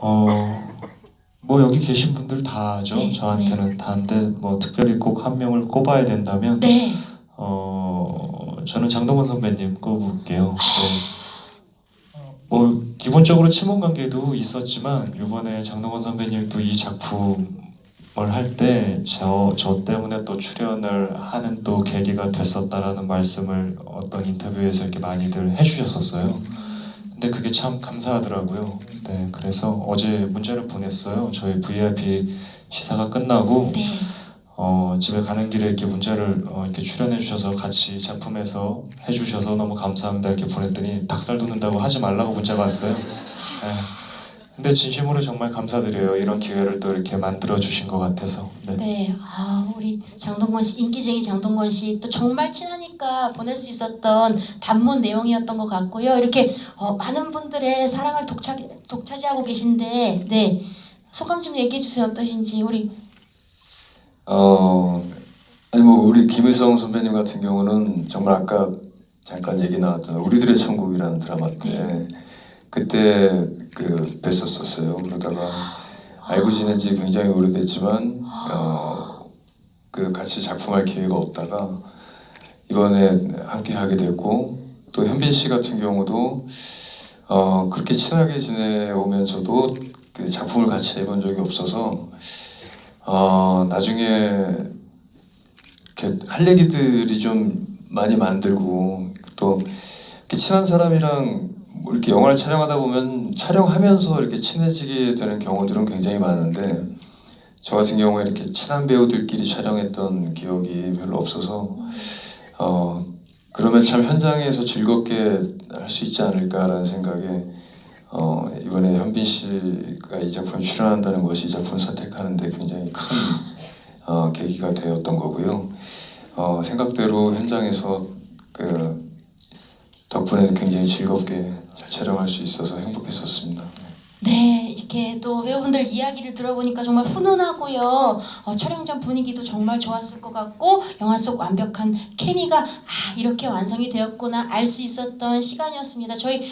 어, 뭐 여기 계신 분들 다죠. 네, 저한테는 다인데 뭐 특별히 꼭 한 명을 꼽아야 된다면 네. 어, 저는 장동건 선배님 꼽을게요. 네. 뭐 기본적으로 친분 관계도 있었지만 이번에 장동건 선배님도 이 작품 을 할때 저 저 때문에 또 출연을 하는 또 계기가 됐었다라는 말씀을 어떤 인터뷰에서 이렇게 많이들 해주셨었어요. 근데 그게 참 감사하더라고요. 네, 그래서 어제 문자를 보냈어요. 저희 VIP 시사가 끝나고 네. 어, 집에 가는 길에 이렇게 문자를 어, 이렇게 출연해 주셔서 같이 작품에서 해 주셔서 너무 감사합니다 이렇게 보냈더니 닭살 돋는다고 하지 말라고 문자가 왔어요. 네. 근데 진심으로 정말 감사드려요. 이런 기회를 또 이렇게 만들어 주신 것 같아서. 네. 네, 아 우리 장동건 씨 인기쟁이 장동건 씨 또 정말 친하니까 보낼 수 있었던 단문 내용이었던 것 같고요. 이렇게 어, 많은 분들의 사랑을 독차, 독차지하고 계신데, 네 소감 좀 얘기해 주세요. 어떠신지 우리 어 아니 뭐 우리 김일성 선배님 같은 경우는 정말 아까 잠깐 얘기 나왔잖아요. 우리들의 천국이라는 드라마 때 그때 그 뵀었었어요. 그러다가 알고 지낸 지 굉장히 오래됐지만 어 그 같이 작품할 기회가 없다가 이번에 함께 하게 됐고 또 현빈 씨 같은 경우도 어 그렇게 친하게 지내오면서도 그 작품을 같이 해본 적이 없어서 어 나중에 할 얘기들이 좀 많이 만들고 또 친한 사람이랑 뭐 이렇게 영화를 촬영하다 보면 촬영하면서 이렇게 친해지게 되는 경우들은 굉장히 많은데 저 같은 경우에 이렇게 친한 배우들끼리 촬영했던 기억이 별로 없어서 어 그러면 참 현장에서 즐겁게 할 수 있지 않을까라는 생각에 어 이번에 현빈 씨가 이 작품에 출연한다는 것이 이 작품을 선택하는데 굉장히 큰 어, 계기가 되었던 거고요. 어, 생각대로 현장에서 그 덕분에 굉장히 즐겁게 잘 촬영할 수 있어서 행복했었습니다. 네, 이렇게 또 배우분들 이야기를 들어보니까 정말 훈훈하고요. 어, 촬영장 분위기도 정말 좋았을 것 같고 영화 속 완벽한 케미가 아, 이렇게 완성이 되었구나 알 수 있었던 시간이었습니다. 저희